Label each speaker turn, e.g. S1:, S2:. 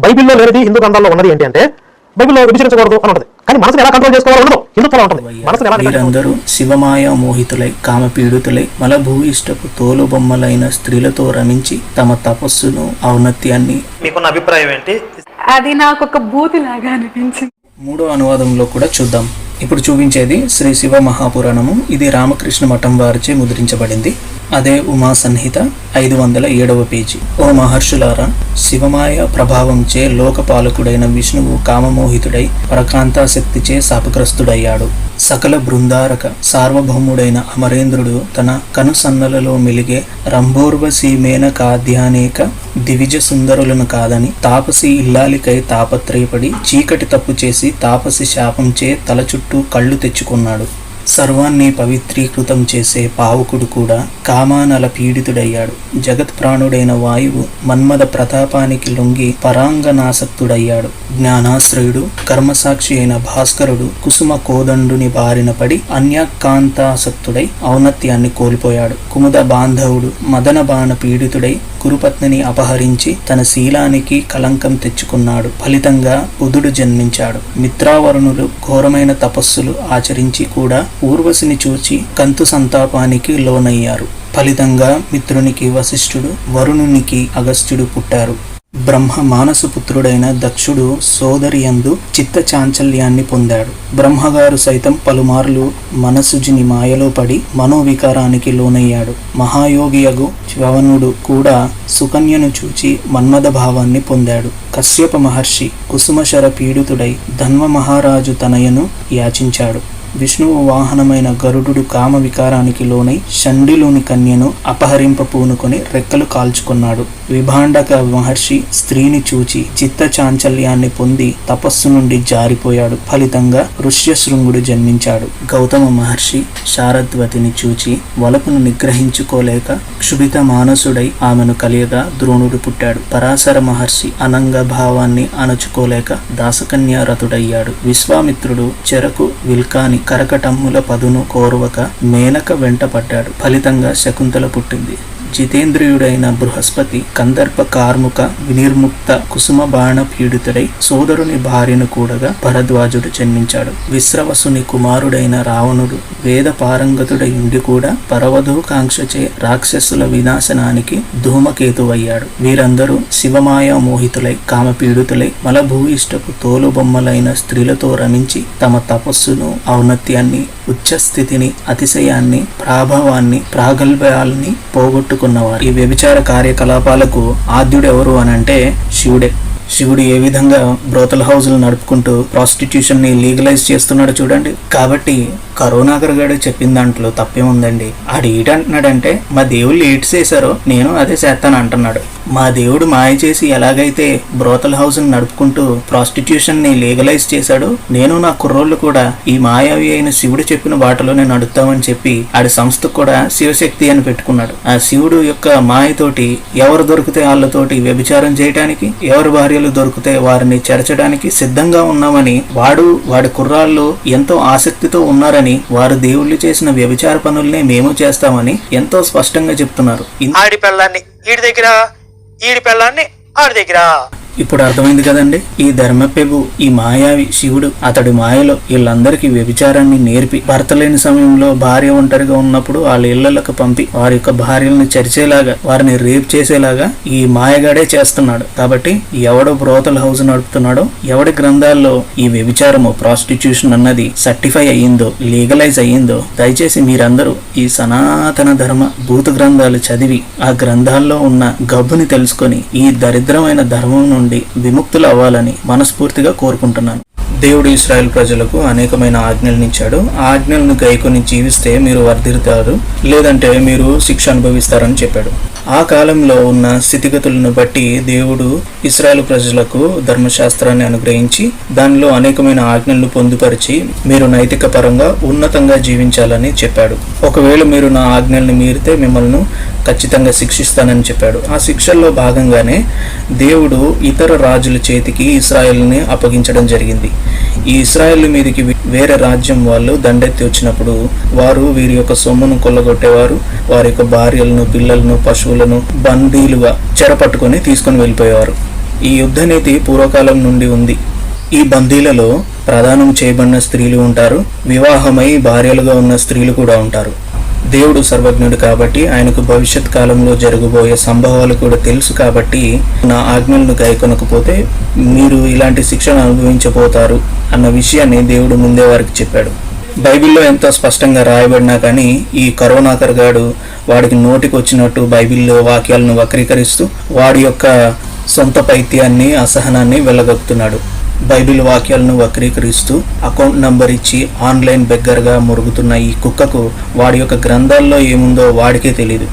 S1: బైబిల్లో లేనిది హిందూ గ్రంథాల్లో ఉన్నది ఏంటి అంటే బైబిల్లో విభజించకూడదు అని ఉంటుంది. కానీ మనసుని ఎలా కంట్రోల్ చేసుకోవాలో ఉండదు. హిందుత్వంలో ఉంటుంది. మనసుని ఎలా
S2: వీరందరూ శివమాయ మోహితులై కామపీడితులై మలభూయిష్టపు తోలు బొమ్మలైన స్త్రీలతో రమించి తమ తపస్సును ఔన్నత్యాన్ని
S1: మీకున్న అభిప్రాయం ఏంటి?
S3: అది నాకు ఒక బూతి లాగా అనిపించింది.
S2: మూడో అనువాదంలో కూడా చూద్దాం. ఇప్పుడు చూపించేది శ్రీ శివ మహాపురాణము. ఇది రామకృష్ణ మఠం వారిచే ముద్రించబడింది. అదే ఉమా సంహిత ఐదు వందల ఏడవ పేజీ. ఓ మహర్షులారా శివమాయ ప్రభావంచే లోకపాలకుడైన విష్ణువు కామమోహితుడై పరకాంతాశక్తిచే శాపగ్రస్తుడయ్యాడు. సకల బృందారక సార్వభౌముడైన అమరేంద్రుడు తన కనుసన్నలలో మెలిగే రంభోర్వసీమేన కాద్యానేక దివిజ సుందరులను కాదని తాపసి ఇల్లాలికై తాపత్రయపడి చీకటి తప్పు చేసి తాపసి శాపంచే తల చుట్టూ కళ్ళు తెచ్చుకున్నాడు. సర్వాన్ని పవిత్రీకృతం చేసే పావకుడు కూడా కామానల పీడితుడయ్యాడు. జగత్ ప్రాణుడైన వాయువు మన్మద ప్రతాపానికి లొంగి పరాంగనాసక్తుడయ్యాడు జ్ఞానాశ్రయుడు కర్మసాక్షి అయిన భాస్కరుడు కుసుమ కోదండుని బారిన పడి అన్యకాంతాసక్తుడై ఔన్నత్యాన్ని కోల్పోయాడు. కుముద బాంధవుడు మదన బాణ పీడితుడై గురుపత్నిని అపహరించి తన శీలానికి కలంకం తెచ్చుకున్నాడు. ఫలితంగా బుధుడు జన్మించాడు. మిత్రావరుణులు ఘోరమైన తపస్సులు ఆచరించి కూడా ఊర్వశిని చూచి కంతు సంతాపానికి లోనయ్యారు. ఫలితంగా మిత్రునికి వశిష్ఠుడు వరుణునికి అగస్త్యుడు పుట్టారు. బ్రహ్మ మానసపుత్రుడైన దక్షుడు సోదరియందు చిత్త చాంచల్యాన్ని పొందాడు. బ్రహ్మగారు సైతం పలుమార్లు మనసుజిని మాయలో పడి మనోవికారానికి లోనయ్యాడు. మహాయోగియగు శ్రవణుడు కూడా సుకన్యను చూచి మన్మథ భావాన్ని పొందాడు. కశ్యప మహర్షి కుసుమశర పీడితుడై ధన్వ మహారాజు తనయను యాచించాడు. విష్ణువు వాహనమైన గరుడు కామ వికారానికి లోనై షండిలోని కన్యను అపహరింప పూనుకొని రెక్కలు కాల్చుకున్నాడు. విభాండక మహర్షి స్త్రీని చూచి చిత్త చాంచల్యాన్ని పొంది తపస్సు నుండి జారిపోయాడు. ఫలితంగా ఋష్యశృంగుడు జన్మించాడు. గౌతమ మహర్షి శారద్వతిని చూచి వలపును నిగ్రహించుకోలేక క్షుభిత మానసుడై ఆమెను కలియగా ద్రోణుడు పుట్టాడు. పరాశర మహర్షి అనంగ భావాన్ని అణచుకోలేక దాసకన్యారతుడయ్యాడు విశ్వామిత్రుడు చెరకు విల్కాని కరకటమ్ముల పదును కోరువక మేనక వెంట పడ్డాడు. ఫలితంగా శకుంతల పుట్టింది. జితేంద్రియుడైన బృహస్పతి కందర్ప కార్ముక వినిర్ముక్త కుసుమ బాణ పీడితుడై సోదరుని భార్యను కూడగా భరద్వాజుడు జన్మించాడు. విశ్రవసుని కుమారుడైన రావణుడు వేద పారంగతుడై ఉండి కూడా పరవధూకాంక్షచే రాక్షసుల వినాశనానికి ధూమకేతువయ్యాడు. వీరందరూ శివమాయా మోహితులై కామపీడితులై మలభూయిష్టపు తోలుబొమ్మలైన స్త్రీలతో రమించి తమ తపస్సును ఔన్నత్యాన్ని ఉచ్చస్థితిని అతిశయాన్ని ప్రాభవాన్ని ప్రాగల్భ్యాల్ని పోగొట్టుకున్నవారు. ఈ వ్యభిచార కార్యకలాపాలకు ఆద్యుడు ఎవరు అని అంటే శివుడే. శివుడు ఏ విధంగా బ్రోతల్ హౌజులు నడుపుకుంటూ ప్రాస్టిట్యూషన్ని లీగలైజ్ చేస్తున్నాడు చూడండి. కాబట్టి కరోనాగర్ గారు చెప్పిన దాంట్లో తప్పేముందండి? ఆడు ఏటంటున్నాడంటే మా దేవుళ్ళు ఏటి చేశారో నేను అదే చేస్తాను అంటున్నాడు. మా దేవుడు మాయ చేసి ఎలాగైతే బ్రోతల్ హౌస్ నడుపుకుంటూ ప్రాస్టిట్యూషన్ని లీగలైజ్ చేశాడో నేను నా కుర్రోళ్ళు కూడా ఈ మాయావి అయిన శివుడు చెప్పిన బాటలోనే నడుతామని చెప్పి ఆడి సంస్థకు కూడా శివశక్తి అని పెట్టుకున్నాడు. ఆ శివుడు యొక్క మాయతోటి ఎవరు దొరికితే వాళ్ళతోటి వ్యభిచారం చేయడానికి ఎవరు భార్యలు దొరికితే వారిని చెరచడానికి సిద్ధంగా ఉన్నామని వాడు వాడి కుర్రాళ్ళు ఎంతో ఆసక్తితో ఉన్నారని వారు దేవుళ్ళు చేసిన వ్యభిచార పనుల్నే మేము చేస్తామని ఎంతో స్పష్టంగా చెప్తున్నారు.
S4: ఆడి పెళ్ళాన్ని ఈడి దగ్గర ఈడి పెళ్ళాన్ని ఆడి దగ్గర.
S2: ఇప్పుడు అర్థమైంది కదండి. ఈ ధర్మపెగు ఈ మాయావి శివుడు అతడి మాయలో వీళ్ళందరికీ వ్యభిచారాన్ని నేర్పి భర్త లేని సమయంలో భార్య ఒంటరిగా ఉన్నప్పుడు వాళ్ళ ఇళ్ళలకు పంపి వారి యొక్క భార్యలను చరిచేలాగా వారిని రేప్ చేసేలాగా ఈ మాయగాడే చేస్తున్నాడు. కాబట్టి ఎవడు బ్రోతల్ హౌస్ నడుపుతున్నాడో ఎవడి గ్రంథాల్లో ఈ వ్యభిచారము ప్రాస్టిట్యూషన్ అన్నది సర్టిఫై అయ్యిందో లీగలైజ్ అయ్యిందో దయచేసి మీరందరూ ఈ సనాతన ధర్మ భూత గ్రంథాలు చదివి ఆ గ్రంథాల్లో ఉన్న గబ్బుని తెలుసుకొని ఈ దరిద్రమైన ధర్మం నుండి విముక్తులు అవ్వాలని మనస్ఫూర్తిగా కోరుకుంటున్నాను. దేవుడు ఇస్రాయల్ ప్రజలకు అనేకమైన ఆజ్ఞలను ఇచ్చాడు. ఆ ఆజ్ఞలను గైకొని జీవిస్తే మీరు వర్ధిరుతారు లేదంటే మీరు శిక్ష అనుభవిస్తారని చెప్పాడు. ఆ కాలంలో ఉన్న స్థితిగతులను బట్టి దేవుడు ఇస్రాయల్ ప్రజలకు ధర్మశాస్త్రాన్ని అనుగ్రహించి దానిలో అనేకమైన ఆజ్ఞలను పొందుపరిచి మీరు నైతిక పరంగా ఉన్నతంగా జీవించాలని చెప్పాడు. ఒకవేళ మీరు నా ఆజ్ఞల్ని మీరితే మిమ్మల్ని ఖచ్చితంగా శిక్షిస్తానని చెప్పాడు. ఆ శిక్షల్లో భాగంగానే దేవుడు ఇతర రాజుల చేతికి ఇస్రాయల్ని అప్పగించడం జరిగింది. ఈ ఇస్రాయల్ మీదకి వేరే రాజ్యం వాళ్ళు దండెత్తి వచ్చినప్పుడు వారు వీరి యొక్క సొమ్మును కొల్లగొట్టేవారు. వారి యొక్క భార్యలను పిల్లలను పశువులను బందీలుగా చెరపట్టుకొని తీసుకొని వెళ్ళిపోయేవారు. ఈ యుద్ధ నీతి పూర్వకాలం నుండి ఉంది. ఈ బందీలలో ప్రదానం చేయబడిన స్త్రీలు ఉంటారు. వివాహమై భార్యలుగా ఉన్న స్త్రీలు కూడా ఉంటారు. దేవుడు సర్వజ్ఞుడు కాబట్టి ఆయనకు భవిష్యత్ కాలంలో జరగబోయే సంభవాలు కూడా తెలుసు కాబట్టి నా ఆజ్ఞలను గాయకొనకపోతే మీరు ఇలాంటి శిక్షను అనుభవించబోతారు అన్న విషయాన్ని దేవుడు ముందే వారికి చెప్పాడు. బైబిల్లో ఎంతో స్పష్టంగా రాయబడినా కానీ ఈ కరోనాకర్ గాడు వాడికి నోటికి వచ్చినట్టు బైబిల్లో వాక్యాలను వక్రీకరిస్తూ వాడి యొక్క సొంత పైత్యాన్ని అసహనాన్ని వెళ్ళగొక్కుతున్నాడు బైబిల్ వాక్యాలను వక్రీకరిస్తూ అకౌంట్ నంబర్ ఇచ్చి ఆన్లైన్ బెగ్గరగా మురుగుతున్న ఈ కుక్కకు వాడి యొక్క గ్రంథాల్లో ఏముందో వాడికే తెలియదు